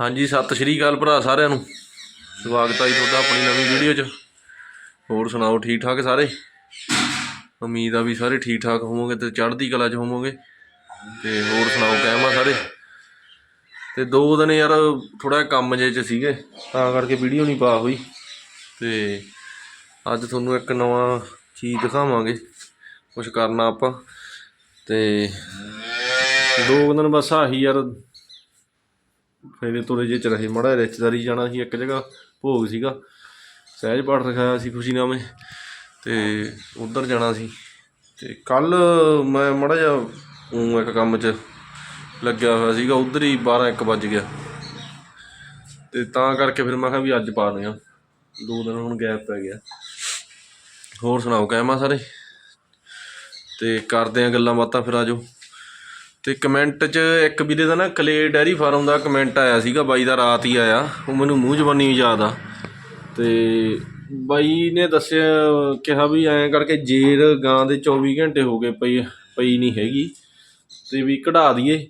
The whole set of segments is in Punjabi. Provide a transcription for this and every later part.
ਹਾਂਜੀ, ਸਤਿ ਸ਼੍ਰੀ ਅਕਾਲ ਭਰਾ ਸਾਰਿਆਂ ਨੂੰ। ਸਵਾਗਤ ਹੈ ਜੀ ਤੁਹਾਡਾ ਆਪਣੀ ਨਵੀਂ ਵੀਡੀਓ 'ਚ। ਹੋਰ ਸੁਣਾਓ ਠੀਕ ਠਾਕ ਸਾਰੇ? ਉਮੀਦ ਆ ਵੀ ਸਾਰੇ ਠੀਕ ਠਾਕ ਹੋਵੋਗੇ ਤੇ ਚੜ੍ਹਦੀ ਕਲਾ 'ਚ ਹੋਵੋਗੇ। ਤੇ ਹੋਰ ਸੁਣਾਓ ਕਹਿਮਾ ਸਾਰੇ? ਤੇ ਦੋ ਦਿਨ ਯਾਰ ਥੋੜਾ ਕੰਮ ਜੇ 'ਚ ਸੀਗੇ, ਤਾਂ ਕਰਕੇ ਵੀਡੀਓ ਨਹੀਂ ਪਾ ਹੋਈ। ਤੇ ਅੱਜ ਤੁਹਾਨੂੰ ਇੱਕ ਨਵਾਂ ਚੀਜ਼ ਦਿਖਾਵਾਂਗੇ ਕੁਝ ਕਰਨਾ ਆਪਾਂ। ਤੇ ਦੋ ਕੁ ਦਿਨ ਬਸ ਆਹੀ ਯਾਰ ਫੇਰੇ ਤੁਰੇ ਜੇ ਚ ਰਹੇ, ਮੜਾ ਰਿਸ਼ਤੇਦਾਰੀ ਜਾਣਾ ਸੀ, ਇੱਕ ਜਗ੍ਹਾ ਭੋਗ ਸੀਗਾ। ਸਹਿਜ ਪਾਠ ਰਖਾਇਆ ਸੀ ਖੁਸ਼ੀ ਨਾਮੇ ਤੇ ਉਧਰ ਜਾਣਾ ਸੀ। ਤੇ ਕੱਲ ਮੈਂ ਮੜਾ ਜਾ ਊਂ ਇੱਕ ਕੰਮ 'ਚ ਲੱਗਿਆ ਹੋਇਆ ਸੀਗਾ, ਉਧਰ ਹੀ 12 1 ਵੱਜ ਗਿਆ। ਤੇ ਤਾਂ ਕਰਕੇ ਫਿਰ ਮੈਂ ਕਿਹਾ ਵੀ ਅੱਜ ਪਾ ਲਿਆ ਦੋ ਦਿਨ ਹੁਣ ਗੈਪ ਪੈ ਗਿਆ। ਹੋਰ ਸੁਣਾਓ ਕਹਿਮਾ ਸਾਰੇ? ਤੇ ਕਰਦੇ ਆ ਗੱਲਾਂ ਬਾਤਾਂ ਫਿਰ ਆਜੋ। ਅਤੇ ਕਮੈਂਟ 'ਚ ਇੱਕ ਵੀਰੇ ਦਾ ਨਾ ਕਲੇ ਡੈਰੀ ਫਾਰਮ ਦਾ ਕਮੈਂਟ ਆਇਆ ਸੀਗਾ, ਬਾਈ ਦਾ ਰਾਤ ਹੀ ਆਇਆ। ਉਹ ਮੈਨੂੰ ਮੂੰਹ ਜ਼ਬਾਨੀ ਵੀ ਯਾਦ ਆ। ਅਤੇ ਬਾਈ ਨੇ ਦੱਸਿਆ, ਕਿਹਾ ਵੀ ਐਂ ਕਰਕੇ ਜੇਰ ਗਾਂ ਦੇ 24 ਘੰਟੇ ਹੋ ਗਏ ਪਈ ਪਈ ਨਹੀਂ ਹੈਗੀ। ਤੇ ਵੀ ਕਢਾ ਦਈਏ।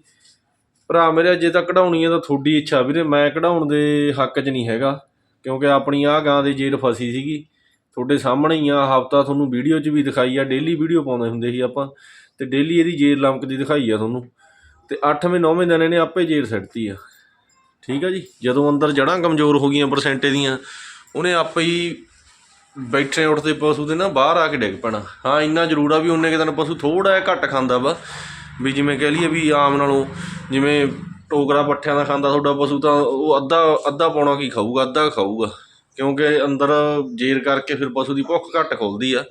ਭਰਾ ਮੇਰੇ ਜੇ ਤਾਂ ਕਢਾਉਣੀ ਹੈ ਤਾਂ ਤੁਹਾਡੀ ਇੱਛਾ ਵੀਰੇ, ਮੈਂ ਕਢਾਉਣ ਦੇ ਹੱਕ 'ਚ ਨਹੀਂ ਹੈਗਾ। ਕਿਉਂਕਿ ਆਪਣੀ ਆਹ ਗਾਂ ਦੇ ਜੇਰ ਫਸੀ ਸੀਗੀ। ਤੁਹਾਡੇ ਸਾਹਮਣੇ ਹੀ ਆ, ਹਫਤਾ ਤੁਹਾਨੂੰ ਵੀਡੀਓ 'ਚ ਵੀ ਦਿਖਾਈ ਆ, ਡੇਲੀ ਵੀਡੀਓ ਪਾਉਂਦੇ ਹੁੰਦੇ ਸੀ ਆਪਾਂ। ਤੇ ਡੇਲੀ ਇਹਦੀ ਜੇਰ ਲਮਕਦੀ ਦਿਖਾਈ ਆ ਤੁਹਾਨੂੰ। ਤੇ 8ਵੇਂ 9ਵੇਂ ਦਿਨ ਇਹਨੇ ਆਪੇ ਜੇਰ ਸੱਟਤੀ ਆ। ਠੀਕ ਆ ਜੀ? ਜਦੋਂ ਅੰਦਰ ਜੜਾਂ ਕਮਜ਼ੋਰ ਹੋ ਗਈਆਂ ਪਰਸੈਂਟੇ ਦੀਆਂ, ਉਹਨੇ ਆਪੇ ਹੀ ਬੈਠੇ ਉੱਠਦੇ ਪਸ਼ੂ ਦੇ ਨਾ ਬਾਹਰ ਆ ਕੇ ਡਿੱਗ ਪੈਣਾ। ਹਾਂ, ਇੰਨਾ ਜ਼ਰੂਰ ਆ ਵੀ ਉਹਨੇ ਕਿ ਦਿਨ ਪਸ਼ੂ ਥੋੜਾ ਜਿਹਾ ਘੱਟ ਖਾਂਦਾ ਵਾ। ਵੀ ਜਿਵੇਂ ਕਹਿ ਲਈਏ ਵੀ ਆਮ ਨਾਲੋਂ ਜਿਵੇਂ ਟੋਕਰਾ ਪੱਠਿਆਂ ਦਾ ਖਾਂਦਾ ਤੁਹਾਡਾ ਪਸ਼ੂ ਤਾਂ ਉਹ ਅੱਧਾ ਅੱਧਾ ਪੌਣਾ ਕੀ ਖਾਊਗਾ, ਅੱਧਾ ਖਾਊਗਾ। ਕਿਉਂਕਿ ਅੰਦਰ ਜੇਰ ਕਰਕੇ ਫਿਰ ਪਸ਼ੂ ਦੀ ਭੁੱਖ ਘੱਟ ਖੁੱਲਦੀ ਆ।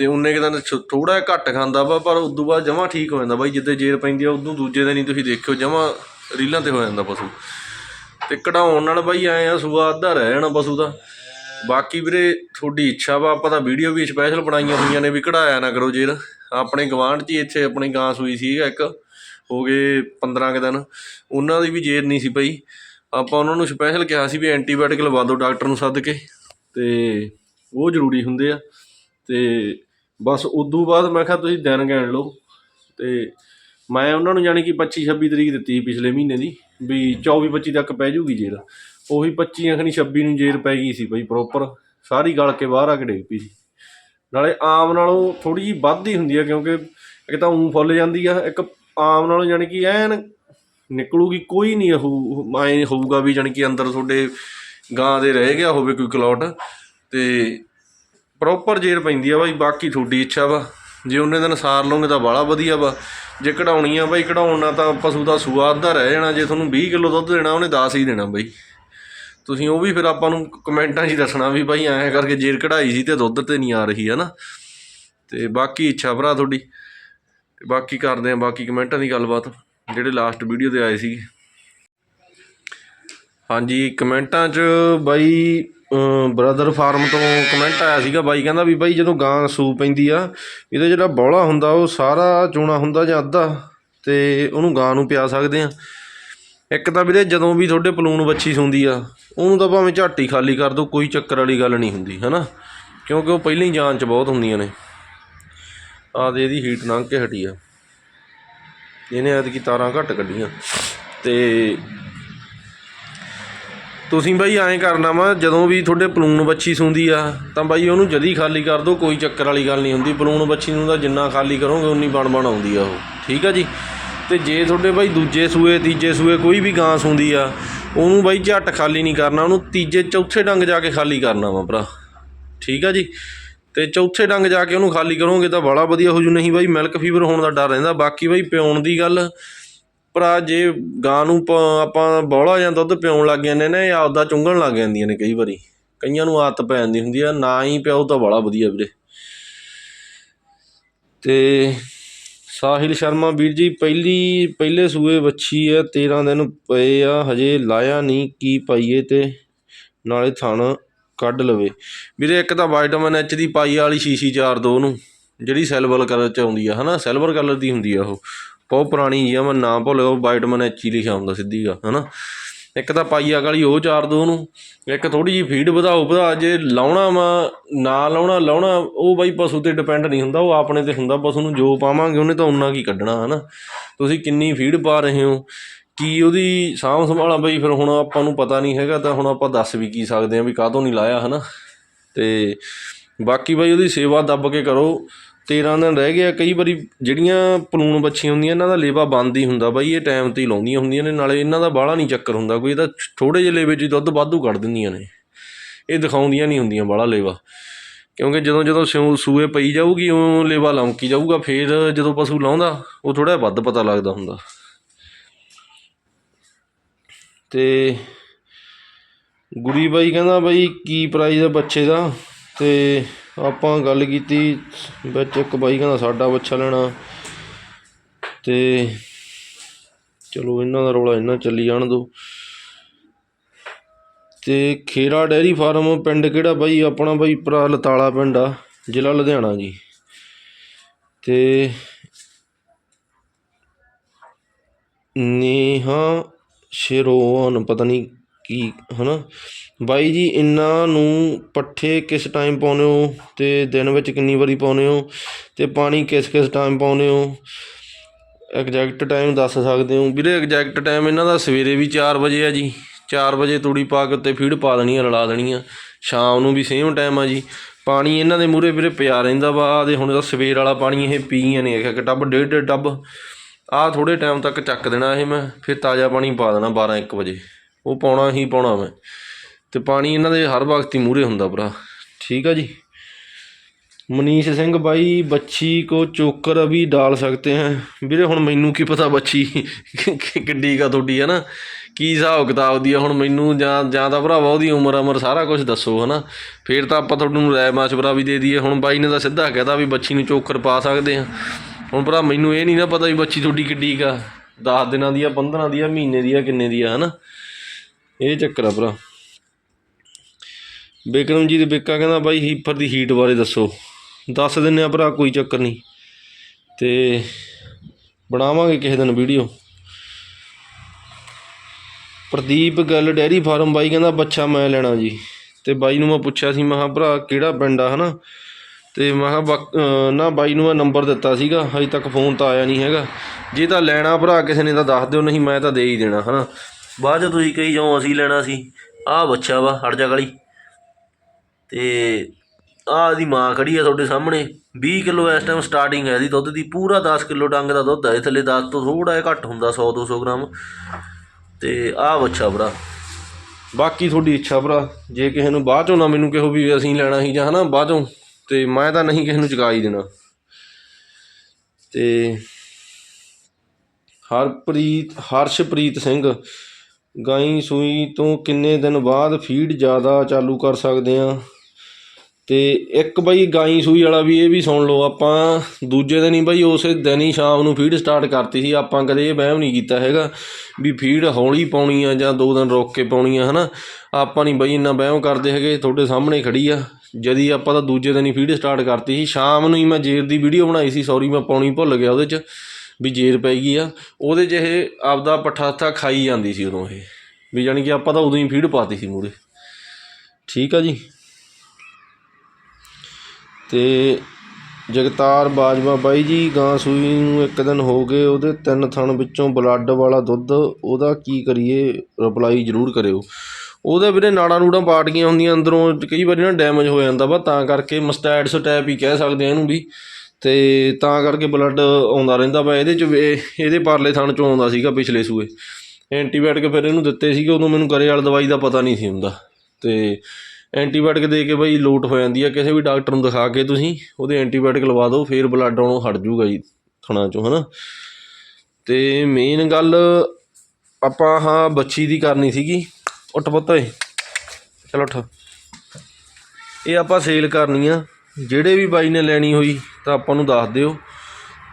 ਅਤੇ ਉਨੇ ਕੁ ਦਿਨ ਥੋੜ੍ਹਾ ਜਿਹਾ ਘੱਟ ਖਾਂਦਾ ਵਾ, ਪਰ ਉਦੋਂ ਬਾਅਦ ਜਮਾ ਠੀਕ ਹੋ ਜਾਂਦਾ ਬਾਈ, ਜਿੱਦਾਂ ਜੇਰ ਪੈਂਦੀ ਆ, ਉਦੋਂ ਦੂਜੇ ਦਿਨ ਹੀ ਤੁਸੀਂ ਦੇਖਿਓ, ਜਮਾ ਰੀਲਾਂ ਤੇ ਹੋ ਜਾਂਦਾ ਪਸ਼ੂ। ਅਤੇ ਕਢਾਉਣ ਨਾਲ ਬਾਈ ਐਂ ਆ, ਸੂਆ ਅੱਧਾ ਰਹਿ ਜਾਣਾ ਪਸ਼ੂ ਦਾ। ਬਾਕੀ ਵੀਰੇ, ਤੁਹਾਡੀ ਇੱਛਾ ਵਾ, ਆਪਾਂ ਤਾਂ ਵੀਡੀਓ ਵੀ ਸਪੈਸ਼ਲ ਬਣਾਈਆਂ ਹੋਈਆਂ ਨੇ ਵੀ ਕਢਾਇਆ ਨਾ ਕਰੋ ਜੇਰ ਆਪਣੇ ਗਵਾਂਢ 'ਚ ਹੀ ਇੱਥੇ ਆਪਣੀ ਗਾਂ ਸੂਈ ਸੀ ਇੱਕ, ਹੋ ਗਏ 15 ਕੁ ਦਿਨ। ਉਹਨਾਂ ਦੀ ਵੀ ਜੇਰ ਨਹੀਂ ਸੀ ਪਈ। ਆਪਾਂ ਉਹਨਾਂ ਨੂੰ ਸਪੈਸ਼ਲ ਕਿਹਾ ਸੀ ਵੀ ਐਂਟੀਬਾਇਓਟਿਕ ਲਵਾ ਦਿਓ ਡਾਕਟਰ ਨੂੰ ਸੱਦ ਕੇ। ਅਤੇ ਉਹ ਜ਼ਰੂਰੀ ਹੁੰਦੇ ਆ। ਅਤੇ ਬਸ ਉਦੋਂ ਬਾਅਦ ਮੈਂ ਕਿਹਾ ਤੁਸੀਂ ਦਿਨ ਗਿਣ ਲਓ। ਤੇ ਮੈਂ ਉਹਨਾਂ ਨੂੰ ਜਾਣੀ ਕਿ 25 26 ਤਰੀਕ ਦਿੱਤੀ ਪਿਛਲੇ ਮਹੀਨੇ ਦੀ, ਵੀ 24 25 ਤੱਕ ਪੈ ਜੂਗੀ ਜੇਰ ਉਹੀ 25 ਅਖਣੀ 26 ਨੂੰ ਜੇਰ ਪੈ ਗਈ ਸੀ ਬਈ ਪ੍ਰੋਪਰ ਸਾਰੀ ਗਲ ਕੇ ਬਾਹਰ ਆ ਕੇ ਡਿੱਗ ਪਈ ਸੀ। ਨਾਲੇ ਆਮ ਨਾਲੋਂ ਥੋੜੀ ਜਿਹੀ ਵੱਧ ਹੀ ਹੁੰਦੀ ਆ, ਕਿਉਂਕਿ ਇੱਕ ਤਾਂ ਉਂ ਫੁੱਲ ਜਾਂਦੀ ਆ, ਇੱਕ ਆਮ ਨਾਲੋਂ ਜਾਣੀ ਕਿ ਐਨ ਨਿਕਲੂਗੀ, ਕੋਈ ਨਹੀਂ ਉਹ ਐ ਹੋਊਗਾ ਵੀ ਜਾਣੀ ਕਿ ਅੰਦਰ ਤੁਹਾਡੇ ਗਾਂ ਦੇ ਰਹਿ ਗਿਆ ਹੋਵੇ ਕੋਈ ਕਲੌਟ। ਤੇ ਪ੍ਰੋਪਰ ਜੇਰ ਪੈਂਦੀ ਆ ਬਾਈ, ਬਾਕੀ ਤੁਹਾਡੀ ਇੱਛਾ ਵਾ। ਜੇ ਉਹਨੇ ਦਿਨ ਸਾਰ ਲਓਗੇ ਤਾਂ ਬਾਲਾ ਵਧੀਆ ਵਾ। ਜੇ ਕਢਾਉਣੀ ਆ ਬਾਈ, ਕਢਾਉਣ ਨਾਲ ਤਾਂ ਪਸ਼ੂ ਦਾ ਸੂਆ ਅੱਧਾ ਰਹਿ ਜਾਣਾ। ਜੇ ਤੁਹਾਨੂੰ 20 ਕਿਲੋ ਦੁੱਧ ਦੇਣਾ, ਉਹਨੇ 10 ਹੀ ਦੇਣਾ ਬਾਈ। ਤੁਸੀਂ ਉਹ ਵੀ ਫਿਰ ਆਪਾਂ ਨੂੰ ਕਮੈਂਟਾਂ 'ਚ ਹੀ ਦੱਸਣਾ ਵੀ ਬਾਈ, ਐਂ ਕਰਕੇ ਜੇਰ ਕਢਾਈ ਸੀ ਤੇ ਦੁੱਧ ਤੇ ਨਹੀਂ ਆ ਰਹੀ ਹੈ ਨਾ ਤੇ ਬਾਕੀ ਇੱਛਾ ਭਰਾ ਤੁਹਾਡੀ। ਤੇ ਬਾਕੀ ਕਰਦੇ ਆ, ਬਾਕੀ ਕਮੈਂਟਾਂ ਦੀ ਗੱਲਬਾਤ, ਜਿਹੜੇ ਲਾਸਟ ਵੀਡੀਓ ਤੇ ਆਏ ਸੀਗੇ। ਹਾਂਜੀ, ਕਮੈਂਟਾਂ 'ਚ ਬਾਈ ਬ੍ਰਦਰ ਫਾਰਮ ਤੋਂ ਕਮੈਂਟ ਆਇਆ ਸੀਗਾ ਬਾਈ, ਕਹਿੰਦਾ ਵੀ ਬਾਈ ਜਦੋਂ ਗਾਂ ਸੂ ਪੈਂਦੀ ਆ, ਇਹਦਾ ਜਿਹੜਾ ਬੌਲਾ ਹੁੰਦਾ, ਉਹ ਸਾਰਾ ਚੂਣਾ ਹੁੰਦਾ ਜਾਂ ਅੱਧਾ, ਤੇ ਉਹਨੂੰ ਗਾਂ ਨੂੰ ਪਿਆ ਸਕਦੇ ਆ। ਇੱਕ ਤਾਂ ਵੀਰੇ ਜਦੋਂ ਵੀ ਤੁਹਾਡੇ ਪਲੂਣ ਵੱਛੀ ਸੁੰਦੀ ਆ, ਉਹਨੂੰ ਤਾਂ ਭਾਵੇਂ ਝਾਟੀ ਖਾਲੀ ਕਰ ਦਿਓ ਕੋਈ ਚੱਕਰ ਵਾਲੀ ਗੱਲ ਨਹੀਂ ਹੁੰਦੀ, ਹੈਨਾ? ਕਿਉਂਕਿ ਉਹ ਪਹਿਲਾਂ ਹੀ ਜਾਨ 'ਚ ਬਹੁਤ ਹੁੰਦੀਆਂ ਨੇ। ਆਹ ਦੇ ਇਹਦੀ ਹੀਟ ਲੰਘ ਕੇ ਹਟੀ ਆ। ਇਹਨੇ ਐਤਕੀ ਤਾਰਾਂ ਘੱਟ ਕੱਢੀਆਂ। ਤੇ ਤੁਸੀਂ ਬਾਈ ਐਂ ਕਰਨਾ ਵਾ, ਜਦੋਂ ਵੀ ਤੁਹਾਡੇ ਪਲੂਣ ਬੱਚੀ ਸੁੰਦੀ ਆ, ਤਾਂ ਬਾਈ ਉਹਨੂੰ ਜਦੀ ਖਾਲੀ ਕਰ ਦਿਓ ਕੋਈ ਚੱਕਰ ਵਾਲੀ ਗੱਲ ਨਹੀਂ ਹੁੰਦੀ। ਪਲੂਣ ਬੱਚੀ ਨੂੰ ਤਾਂ ਜਿੰਨਾ ਖਾਲੀ ਕਰੋਗੇ, ਉਨੀ ਬਣ ਬਣ ਆਉਂਦੀ ਆ ਉਹ। ਠੀਕ ਆ ਜੀ? ਤੇ ਜੇ ਤੁਹਾਡੇ ਬਾਈ ਦੂਜੇ ਸੂਏ, ਤੀਜੇ ਸੂਏ ਕੋਈ ਵੀ ਗਾਂ ਸੁੰਦੀ ਆ, ਉਹਨੂੰ ਬਾਈ ਝੱਟ ਖਾਲੀ ਨਹੀਂ ਕਰਨਾ, ਉਹਨੂੰ ਤੀਜੇ, ਚੌਥੇ ਡੰਗ ਜਾ ਕੇ ਖਾਲੀ ਕਰਨਾ ਵਾ ਭਰਾ। ਠੀਕ ਆ ਜੀ? ਤੇ ਚੌਥੇ ਡੰਗ ਜਾ ਕੇ ਉਹਨੂੰ ਖਾਲੀ ਕਰੋਗੇ ਤਾਂ ਬੜਾ ਵਧੀਆ ਹੋ ਜੂ, ਨਹੀਂ ਬਾਈ ਮਿਲਕ ਫੀਵਰ ਹੋਣ ਦਾ ਡਰ ਰਹਿੰਦਾ। ਬਾਕੀ ਬਾਈ ਪਿਉਣ ਦੀ ਗੱਲ ਭਰਾ, ਜੇ ਗਾਂ ਨੂੰ ਪ- ਆਪਾਂ ਬੌਲਾ ਜਾਂ ਦੁੱਧ ਪਿਆਉਣ ਲੱਗ ਜਾਂਦੇ ਨੇ ਇਹ ਆਪਦਾ ਚੁੰਗਣ ਲੱਗ ਜਾਂਦੀਆਂ ਨੇ ਕਈ ਵਾਰੀ। ਕਈਆਂ ਨੂੰ ਆਦਤ ਪੈ ਜਾਂਦੀ ਹੁੰਦੀ ਆ, ਨਾ ਹੀ ਪਿਆਓ ਤਾਂ ਬਾਹਲਾ ਵਧੀਆ ਵੀਰੇ। ਅਤੇ ਸਾਹਿਲ ਸ਼ਰਮਾ, ਵੀਰ ਜੀ, ਪਹਿਲੀ, ਪਹਿਲੇ ਸੂਏ ਵੱਛੀ ਆ 13 ਦਿਨ ਪਏ ਆ, ਹਜੇ ਲਾਇਆ ਨਹੀਂ, ਕੀ ਪਾਈਏ ਤੇ ਨਾਲੇ ਥਣ ਕੱਢ ਲਵੇ। ਵੀਰੇ, ਇੱਕ ਤਾਂ ਵਾਈਟਾਮਿਨ ਐਚ ਦੀ ਪਾਈ ਵਾਲੀ ਸ਼ੀਸ਼ੀ ਚਾਰ ਦੋ ਨੂੰ, ਜਿਹੜੀ ਸਿਲਵਰ ਕਲਰ ਚ ਆਉਂਦੀ ਆ, ਹਨਾ? ਸਿਲਵਰ ਕਲਰ ਦੀ ਹੁੰਦੀ ਆ ਉਹ। ਬਹੁਤ ਪੁਰਾਣੀ ਜੀ ਆ, ਮੈਂ ਨਾ ਭੁੱਲ ਗਿਆ ਉਹ ਵਿਟਾਮਿਨ ਐਚ ਹੀ ਲਿਖਿਆ ਹੁੰਦਾ ਸਿੱਧੀ ਗਾ ਹਨਾ? ਇੱਕ ਤਾਂ ਪਾਈਆ ਵਾਲੀ ਉਹ ਚਾਰ ਦੋ ਉਹਨੂੰ ਇੱਕ ਥੋੜੀ ਜਿਹੀ ਫੀਡ ਵਧਾਓ, ਵਧਾ, ਜੇ ਲਾਉਣਾ ਵਾ, ਨਾ ਲਾਉਣਾ ਲਾਉਣਾ, ਉਹ ਬਾਈ ਪਸ਼ੂ ਤੇ ਡਿਪੈਂਡ ਨਹੀਂ ਹੁੰਦਾ, ਉਹ ਆਪਣੇ ਤੇ ਹੁੰਦਾ, ਪਸ਼ੂ ਨੂੰ ਜੋ ਪਾਵਾਂਗੇ ਉਹਨੇ ਤਾਂ ਉਨਾ ਕੀ ਕੱਢਣਾ, ਹਨਾ? ਤੁਸੀਂ ਕਿੰਨੀ ਫੀਡ ਪਾ ਰਹੇ ਹੋ, ਕੀ ਉਹਦੀ ਸਾਂਭ ਸੰਭਾਲਾਂ ਬਈ? ਫਿਰ ਹੁਣ ਆਪਾਂ ਨੂੰ ਪਤਾ ਨਹੀਂ ਹੈਗਾ, ਤਾਂ ਹੁਣ ਆਪਾਂ ਦੱਸ ਵੀ ਕੀ ਸਕਦੇ ਆ, ਵੀ ਕਾਹ ਤੋਂ ਨਹੀਂ ਲਾਇਆ, ਹਨਾ? ਤੇ ਬਾਕੀ ਬਈ ਉਹਦੀ ਸੇਵਾ ਦੱਬ ਕੇ ਕਰੋ 13 ਦਿਨ ਰਹਿ ਗਏ ਆ, ਕਈ ਵਾਰੀ ਜਿਹੜੀਆਂ ਪਲੂਣ ਬੱਚੀਆਂ ਹੁੰਦੀਆਂ, ਇਹਨਾਂ ਦਾ ਲੇਵਾ ਬੰਦ ਹੀ ਹੁੰਦਾ ਬਾਈ, ਇਹ ਟਾਈਮ ਤੇ ਹੀ ਲਾਉਂਦੀਆਂ ਹੁੰਦੀਆਂ ਨੇ, ਨਾਲੇ ਇਹਨਾਂ ਦਾ ਬਾਹਲਾ ਨਹੀਂ ਚੱਕਰ ਹੁੰਦਾ ਕੋਈ ਇਹਦਾ ਥੋੜ੍ਹੇ ਜਿਹੇ ਲੇਵੇ 'ਚ ਹੀ ਦੁੱਧ ਵਾਧੂ ਕੱਢ ਦਿੰਦੀਆਂ ਨੇ। ਇਹ ਦਿਖਾਉਂਦੀਆਂ ਨਹੀਂ ਹੁੰਦੀਆਂ ਬਾਹਲਾ ਲੇਵਾ। ਕਿਉਂਕਿ ਜਦੋਂ ਜਦੋਂ ਸਿਉ ਸੂਏ ਪਈ ਜਾਊਗੀ ਉਹ ਲੇਵਾ ਲੌਂਕੀ ਜਾਊਗਾ, ਫੇਰ ਜਦੋਂ ਪਸ਼ੂ ਲਾਉਂਦਾ, ਉਹ ਥੋੜਾ ਵੱਧ ਪਤਾ ਲੱਗਦਾ ਹੁੰਦਾ। ਤੇ ਗੁਰੀ ਬਾਈ ਕਹਿੰਦਾ ਬਾਈ, ਕੀ ਪ੍ਰਾਈਸ ਹੈ ਬੱਚੇ ਦਾ? ਤੇ ਆਪਾਂ ਗੱਲ ਕੀਤੀ ਵਿੱਚ ਇੱਕ ਬਾਈ ਕਹਿੰਦਾ ਸਾਡਾ ਬੱਚਾ ਲੈਣਾ ਤੇ ਚਲੋ ਇਹਨਾਂ ਦਾ ਰੌਲਾ ਇਹਨਾਂ ਚੱਲੀ ਜਾਣ ਦੋ। ਤੇ ਖੇਰਾ ਡੈਰੀ ਫਾਰਮ ਪਿੰਡ ਕਿਹੜਾ ਬਾਈ? ਆਪਣਾ ਬਾਈ ਭਰਾ ਲਤਾਲਾ ਪਿੰਡ ਆ, ਜ਼ਿਲ੍ਹਾ ਲੁਧਿਆਣਾ ਜੀ। ਤੇ ਨੇਹਾ ਸ਼ੇਰੋਨ ਪਤਾ ਨਹੀਂ ਕੀ ਹੈ ਨਾ ਬਾਈ ਜੀ ਇਹਨਾਂ ਨੂੰ ਪੱਠੇ ਕਿਸ ਟਾਈਮ ਪਾਉਂਦੇ ਹੋ? ਅਤੇ ਦਿਨ ਵਿੱਚ ਕਿੰਨੀ ਵਾਰੀ ਪਾਉਂਦੇ ਹੋ? ਅਤੇ ਪਾਣੀ ਕਿਸ ਕਿਸ ਟਾਈਮ ਪਾਉਂਦੇ ਹੋ? ਐਗਜ਼ੈਕਟ ਟਾਈਮ ਦੱਸ ਸਕਦੇ ਹੋ? ਵੀਰੇ ਐਗਜ਼ੈਕਟ ਟਾਈਮ ਇਹਨਾਂ ਦਾ ਸਵੇਰੇ ਵੀ ਚਾਰ ਵਜੇ ਆ ਜੀ। ਚਾਰ ਵਜੇ ਤੂੜੀ ਪਾ ਕੇ ਉੱਤੇ ਫੀਡ ਪਾ ਦੇਣੀ ਆ, ਰਲਾ ਦੇਣੀ ਆ। ਸ਼ਾਮ ਨੂੰ ਵੀ ਸੇਮ ਟਾਈਮ ਆ ਜੀ। ਪਾਣੀ ਇਹਨਾਂ ਦੇ ਮੂਰੇ ਵੀਰੇ ਪਿਆ ਰਹਿੰਦਾ ਵਾ। ਆਹ ਦੇ ਹੁਣ ਦਾ ਸਵੇਰ ਵਾਲਾ ਪਾਣੀ ਇਹ ਪੀਆਂ ਨੇ, ਇੱਕ ਟੱਬ, ਡੇਢ ਡੇਢ ਟੱਬ। ਆਹ ਥੋੜੇ ਟਾਈਮ ਤੱਕ ਚੱਕ ਦੇਣਾ ਇਹ ਮੈਂ, ਫਿਰ ਤਾਜ਼ਾ ਪਾਣੀ ਪਾ ਦੇਣਾ 12 1 ਵਜੇ। ਉਹ ਪਾਉਣਾ ਹੀ ਪਾਉਣਾ ਮੈਂ। ਤੇ ਪਾਣੀ ਇਹਨਾਂ ਦੇ ਹਰ ਵਕਤ ਹੀ ਮੂਰੇ ਹੁੰਦਾ ਭਰਾ। ਠੀਕ ਆ ਜੀ? ਮਨੀਸ਼ ਸਿੰਘ ਬਾਈ, ਬੱਛੀ ਕੋ ਚੋਕਰ ਵੀ ਡਾਲ ਸਕਦੇ ਹੈ। ਵੀਰੇ, ਹੁਣ ਮੈਨੂੰ ਕੀ ਪਤਾ ਬੱਛੀ ਕਿੱਡੀ ਕਾ ਤੁਹਾਡੀ, ਹੈ ਨਾ? ਕੀ ਹਿਸਾਬ ਕਿਤਾਬ ਦੀ ਆ? ਹੁਣ ਮੈਨੂੰ ਜਾਂ ਜਾਂ ਤਾਂ ਭਰਾਵਾ ਉਹਦੀ ਉਮਰ, ਅਮਰ ਸਾਰਾ ਕੁਝ ਦੱਸੋ ਹਨਾ ਫੇਰ ਤਾਂ ਆਪਾਂ ਤੁਹਾਨੂੰ ਰਾਏ ਮਾਸ਼ਵਰਾ ਵੀ ਦੇ ਦਈਏ। ਹੁਣ ਬਾਈ ਨੇ ਤਾਂ ਸਿੱਧਾ ਕਹਿਤਾ ਵੀ ਬੱਛੀ ਨੂੰ ਚੋਕਰ ਪਾ ਸਕਦੇ ਆ ਹੁਣ ਭਰਾ, ਮੈਨੂੰ ਇਹ ਨਹੀਂ ਨਾ ਪਤਾ ਵੀ ਬੱਚੀ ਤੁਹਾਡੀ ਕਿੱਡੀ ਕਾ 10 ਦਿਨਾਂ ਦੀ ਆ 15 ਦੀ ਆ, ਮਹੀਨੇ ਦੀ ਆ, ਕਿੰਨੇ ਦੀ ਆ ਹਨਾ ਇਹ ਚੱਕਰ ਆ ਭਰਾ। ਬਿਕਰਮਜੀਤ ਬਿੱਕਾ ਕਹਿੰਦਾ ਬਾਈ ਹੀਪਰ ਦੀ ਹੀਟ ਬਾਰੇ ਦੱਸੋ। ਦੱਸ ਦਿੰਨੇ ਆ ਭਰਾ, ਕੋਈ ਚੱਕਰ ਨਹੀਂ। ਤੇ ਬਣਾਵਾਂਗੇ ਕਿਸੇ ਦਿਨ ਵੀਡੀਓ ਪ੍ਰਦੀਪ ਗੱਲ ਡੈਰੀ ਫਾਰਮ, ਬਾਈ ਕਹਿੰਦਾ ਬੱਚਾ ਮੈਂ ਲੈਣਾ ਜੀ। ਤੇ ਬਾਈ ਨੂੰ ਮੈਂ ਪੁੱਛਿਆ ਸੀ, ਮੈਂ ਕਿਹਾ ਭਰਾ ਕਿਹੜਾ ਪਿੰਡ ਆ, ਹਨਾ? ਤੇ ਮੈਂ ਕਿਹਾ ਨਾ ਬਾਈ ਨੂੰ ਮੈਂ ਨੰਬਰ ਦਿੱਤਾ ਸੀਗਾ, ਹਜੇ ਤੱਕ ਫੋਨ ਤਾਂ ਆਇਆ ਨਹੀਂ ਹੈਗਾ। ਜੇ ਤਾਂ ਲੈਣਾ ਭਰਾ ਕਿਸੇ ਨੇ ਤਾਂ ਦੱਸ ਦਿਓ, ਨਹੀਂ ਮੈਂ ਤਾਂ ਦੇ ਹੀ ਦੇਣਾ, ਹਨਾ? ਬਾਅਦ 'ਚ ਤੁਸੀਂ ਕਹੀ ਜਾਓ ਅਸੀਂ ਲੈਣਾ ਸੀ। ਆਹ ਬੱਚਾ ਵਾ ਹਟ ਜਾ ਗਲੀ। ਤੇ ਆਹ ਦੀ ਮਾਂ ਖੜੀ ਆ ਤੁਹਾਡੇ ਸਾਹਮਣੇ। 20 ਕਿਲੋ ਇਸ ਟਾਈਮ ਸਟਾਰਟਿੰਗ ਹੈ ਇਹਦੀ ਦੁੱਧ ਦੀ। ਪੂਰਾ 10 ਕਿਲੋ ਡੰਗ ਦਾ ਦੁੱਧ ਹੈ ਇਹ ਥੱਲੇ 10 ਤੋਂ ਥੋੜਾ ਜਿਹਾ ਘੱਟ ਹੁੰਦਾ 100 200 ਗ੍ਰਾਮ। ਤੇ ਆਹ ਬੱਚਾ ਭਰਾ। ਬਾਕੀ ਤੁਹਾਡੀ ਇੱਛਾ ਭਰਾ, ਜੇ ਕਿਸੇ ਨੂੰ ਬਾਅਦ ਚੋਂ ਨਾ ਮੈਨੂੰ ਕਿਹੋ ਵੀ ਅਸੀਂ ਲੈਣਾ ਸੀ ਜਾਂ ਹਨਾ ਬਾਅਦ ਚੋਂ, ਤੇ ਮੈਂ ਤਾਂ ਨਹੀਂ ਕਿਸੇ ਨੂੰ ਚੁਕਾ ਹੀ ਦੇਣਾ। ਤੇ ਹਰਪ੍ਰੀਤ, ਹਰਸ਼ਪ੍ਰੀਤ ਸਿੰਘ ਗਾਈ ਸੂਈ ਤੋਂ ਕਿੰਨੇ ਦਿਨ ਬਾਅਦ ਫੀਡ ਜ਼ਿਆਦਾ ਚਾਲੂ ਕਰ ਸਕਦੇ ਹਾਂ ਅਤੇ ਇੱਕ ਬਾਈ ਗਾਈ ਸੂਈ ਵਾਲਾ ਵੀ ਇਹ ਵੀ ਸੁਣ ਲਓ, ਆਪਾਂ ਦੂਜੇ ਦਿਨ ਹੀ ਬਾਈ ਉਸੇ ਦਿਨ ਹੀ ਸ਼ਾਮ ਨੂੰ ਫੀਡ ਸਟਾਰਟ ਕਰਤੀ ਸੀ, ਆਪਾਂ ਕਦੇ ਇਹ ਵਹਿਮ ਨਹੀਂ ਕੀਤਾ ਹੈਗਾ ਵੀ ਫੀਡ ਹੌਲੀ ਪਾਉਣੀ ਆ ਜਾਂ ਦੋ ਦਿਨ ਰੋਕ ਕੇ ਪਾਉਣੀ ਆ, ਹਨਾ? ਆਪਾਂ ਨਹੀਂ ਬਈ ਇੰਨਾ ਵਹਿਮ ਕਰਦੇ ਹੈਗੇ, ਤੁਹਾਡੇ ਸਾਹਮਣੇ ਖੜੀ ਆ। ਜਦੀ ਆਪਾਂ ਤਾਂ ਦੂਜੇ ਦਿਨ ਹੀ ਫੀਡ ਸਟਾਰਟ ਕਰਤੀ ਸੀ, ਸ਼ਾਮ ਨੂੰ ਹੀ ਮੈਂ ਜੇਰ ਦੀ ਵੀਡੀਓ ਬਣਾਈ ਸੀ ਸੌਰੀ ਮੈਂ ਪਾਉਣੀ ਭੁੱਲ ਗਿਆ ਉਹਦੇ 'ਚ। ਵੀ ਜੇਰ ਪੈ ਗਈ ਆ, ਉਹਦੇ 'ਚ ਇਹ ਆਪਦਾ ਪੱਠਾ ਹੱਥਾ ਖਾਈ ਜਾਂਦੀ ਸੀ ਉਦੋਂ ਇਹ। ਵੀ ਜਾਣੀ ਕਿ ਆਪਾਂ ਤਾਂ ਉਦੋਂ ਹੀ ਫੀਡ ਪਾਤੀ ਸੀ ਮੂਰੇ ਠੀਕ ਆ ਜੀ। ਤੇ ਜਗਤਾਰ ਬਾਜਵਾ ਬਾਈ ਜੀ, ਗਾਂ ਸੂਈ ਨੂੰ ਇੱਕ ਦਿਨ ਹੋ ਗਏ, ਉਹਦੇ ਤਿੰਨ ਥਣ ਵਿੱਚੋਂ ਬਲੱਡ ਵਾਲਾ ਦੁੱਧ, ਉਹਦਾ ਕੀ ਕਰੀਏ, ਰਿਪਲਾਈ ਜ਼ਰੂਰ ਕਰਿਓ। ਉਹਦੇ ਵੀਰੇ ਨਾੜਾਂ ਨੂੜਾਂ ਪਾਟ ਗਈਆਂ ਹੁੰਦੀਆਂ ਅੰਦਰੋਂ, ਕਈ ਵਾਰੀ ਨਾ ਡੈਮੇਜ ਹੋ ਜਾਂਦਾ ਵਾ, ਤਾਂ ਕਰਕੇ ਮਸਟੈਡਸ ਟੈਪ ਹੀ ਕਹਿ ਸਕਦੇ ਆ ਇਹਨੂੰ ਵੀ। ਅਤੇ ਤਾਂ ਕਰਕੇ ਬਲੱਡ ਆਉਂਦਾ ਰਹਿੰਦਾ ਵਾ ਇਹਦੇ ਚ ਵੀ- ਇਹਦੇ ਪਰਲੇ ਥਣ ਚੋਂ ਆਉਂਦਾ ਸੀਗਾ ਪਿਛਲੇ ਸੂਏ। ਐਂਟੀਬਾਇਓਟਿਕ ਫਿਰ ਇਹਨੂੰ ਦਿੱਤੇ ਸੀਗੇ, ਉਦੋਂ ਮੈਨੂੰ ਕਰੇ ਵਾਲ ਦਵਾਈ ਦਾ ਪਤਾ ਨਹੀਂ ਸੀ ਹੁੰਦਾ। ਅਤੇ ਐਂਟੀਬਾਇਓਟਿਕ ਦੇ ਕੇ ਬਈ ਲੋਟ ਹੋ ਜਾਂਦੀ ਆ, ਕਿਸੇ ਵੀ ਡਾਕਟਰ ਨੂੰ ਦਿਖਾ ਕੇ ਤੁਸੀਂ, ਉਹਦੇ ਐਂਟੀਬਾਇਓਟਿਕ ਲਵਾ ਦਿਓ, ਫਿਰ ਬਲੱਡ ਆਉਣੋਂ ਹਟ ਜੂਗਾ ਜੀ ਥਣਾ ਚੋਂ ਹੈ ਨਾ ਅਤੇ ਮੇਨ ਗੱਲ ਆਪਾਂ ਹਾਂ ਬੱਚੀ ਦੀ ਕਰਨੀ ਸੀਗੀ। ਉੱਠ ਪੁੱਤ ਓਏ, ਚਲੋ ਉੱਠ। ਇਹ ਆਪਾਂ ਸੇਲ ਕਰਨੀ ਆ। ਜਿਹੜੇ ਵੀ ਬਾਈ ਨੇ ਲੈਣੀ ਹੋਈ ਤਾਂ ਆਪਾਂ ਨੂੰ ਦੱਸ ਦਿਓ।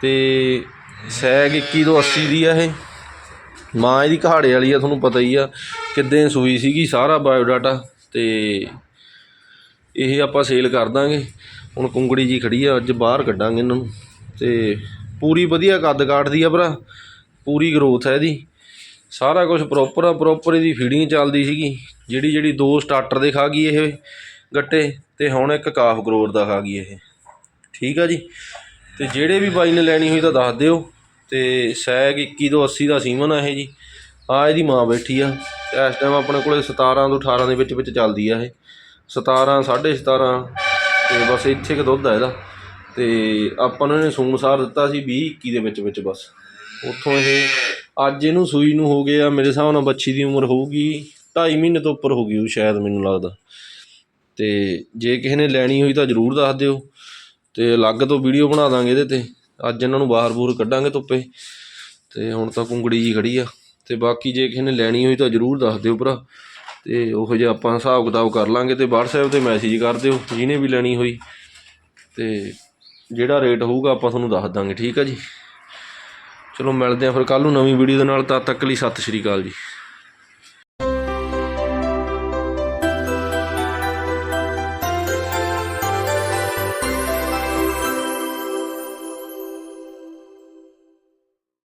ਤੇ ਸੈਗ 21 ਤੋਂ 80 ਦੀ ਆ ਇਹ। ਮਾਂ ਇਹਦੀ ਕਹਾੜੇ ਵਾਲੀ ਆ, ਤੁਹਾਨੂੰ ਪਤਾ ਹੀ ਆ, ਕਿੱਦਾਂ ਸੂਈ ਸੀਗੀ, ਸਾਰਾ ਬਾਇਓਡਾਟਾ ਤੇ ਇਹ ਆਪਾਂ ਸੇਲ ਕਰ ਦਾਂਗੇ। ਹੁਣ ਕੁੰਗੜੀ ਜੀ ਖੜੀ ਆ, ਅੱਜ ਬਾਹਰ ਕੱਢਾਂਗੇ ਇਹਨਾਂ ਨੂੰ। ਤੇ ਪੂਰੀ ਵਧੀਆ ਕੱਦ ਕਾਟਦੀ ਆ ਭਰਾ। ਪੂਰੀ ਗਰੋਥ ਹੈ ਇਹਦੀ। ਸਾਰਾ ਕੁਝ ਪ੍ਰੋਪਰ ਆ ਪ੍ਰੋਪਰ ਇਹਦੀ ਫੀਡਿੰਗ ਚੱਲਦੀ ਸੀਗੀ। ਜਿਹੜੀ ਜਿਹੜੀ ਦੋ ਸਟਾਰਟਰ ਦੇ ਖਾ ਗਈ ਇਹ ਗੱਟੇ, ਤੇ ਹੁਣ ਇੱਕ ਕਾਫ ਗਰੋਰ ਦਾ ਖਾ ਗਈ ਇਹ। ਠੀਕ ਆ ਜੀ। ਤੇ ਜਿਹੜੇ ਵੀ ਬਾਈ ਨੇ ਲੈਣੀ ਹੋਈ ਤਾਂ ਦੱਸ ਦਿਓ। ਤੇ ਸੈਗ 21 ਤੋਂ 80 ਦਾ ਸੀਮਨ ਆ ਇਹ ਜੀ। ਆ ਇਹਦੀ ਮਾਂ ਬੈਠੀ ਆ। ਇਸ ਟਾਈਮ ਆਪਣੇ ਕੋਲੇ 17 ਤੋਂ 18 ਦੇ ਵਿੱਚ ਵਿੱਚ ਚੱਲਦੀ ਆ ਇਹ। 17 17.5 ਤੇ ਬਸ ਇੱਥੇ ਕ ਦੁੱਧ ਆ ਇਹਦਾ। ਤੇ ਆਪਾਂ ਨੂੰ ਇਹਨੇ ਸੂਣਸਾਰ ਦਿੱਤਾ ਸੀ 20 21 ਦੇ ਵਿੱਚ ਵਿੱਚ ਬਸ। ਉੱਥੋਂ ਇਹ ਅੱਜ ਇਹਨੂੰ ਸੂਈ ਨੂੰ ਹੋ ਗਿਆ, ਮੇਰੇ ਹਿਸਾਬ ਨਾਲ ਬੱਚੀ ਦੀ ਉਮਰ ਹੋਊਗੀ 2.5 ਮਹੀਨੇ ਤੋਂ ਉੱਪਰ ਹੋ ਗਈ ਉਹ ਸ਼ਾਇਦ ਮੈਨੂੰ ਲੱਗਦਾ। ਤੇ ਜੇ ਕਿਸੇ ਨੇ ਲੈਣੀ ਹੋਈ ਤਾਂ ਜਰੂਰ ਦੱਸ ਦਿਓ। ਤੇ ਅਲੱਗ ਤੋਂ ਵੀਡੀਓ ਬਣਾ ਦਾਂਗੇ ਇਹਦੇ ਤੇ। ਅੱਜ ਇਹਨਾਂ ਨੂੰ ਬਾਹਰ ਬੂਰ ਕੱਢਾਂਗੇ ਧੁੱਪੇ। ਤੇ ਹੁਣ ਤਾਂ ਕੁੰਗੜੀ ਜੀ ਖੜੀ ਆ। ਤੇ ਬਾਕੀ ਜੇ ਕਿਸੇ ਨੇ ਲੈਣੀ ਹੋਈ ਤਾਂ ਜਰੂਰ ਦੱਸ ਦਿਓ ਭਰਾ। ਤੇ ਉਹ ਜਿਹਾ ਆਪਾਂ ਹਿਸਾਬ ਕਿਤਾਬ ਕਰ ਲਾਂਗੇ ਤੇ WhatsApp ਤੇ ਮੈਸੇਜ ਕਰ ਦਿਓ, ਜਿਹਨੇ ਵੀ ਲੈਣੀ ਹੋਈ। ਤੇ ਜਿਹੜਾ ਰੇਟ ਹੋਊਗਾ ਆਪਾਂ ਤੁਹਾਨੂੰ ਦੱਸ ਦਾਂਗੇ, ਠੀਕ ਆ ਜੀ? ਚਲੋ ਮਿਲਦੇ ਆ ਫਿਰ ਕੱਲ ਨੂੰ ਨਵੀਂ ਵੀਡੀਓ ਦੇ ਨਾਲ। ਤਦ ਤੱਕ ਲਈ ਸਤਿ ਸ਼੍ਰੀ ਅਕਾਲ ਜੀ।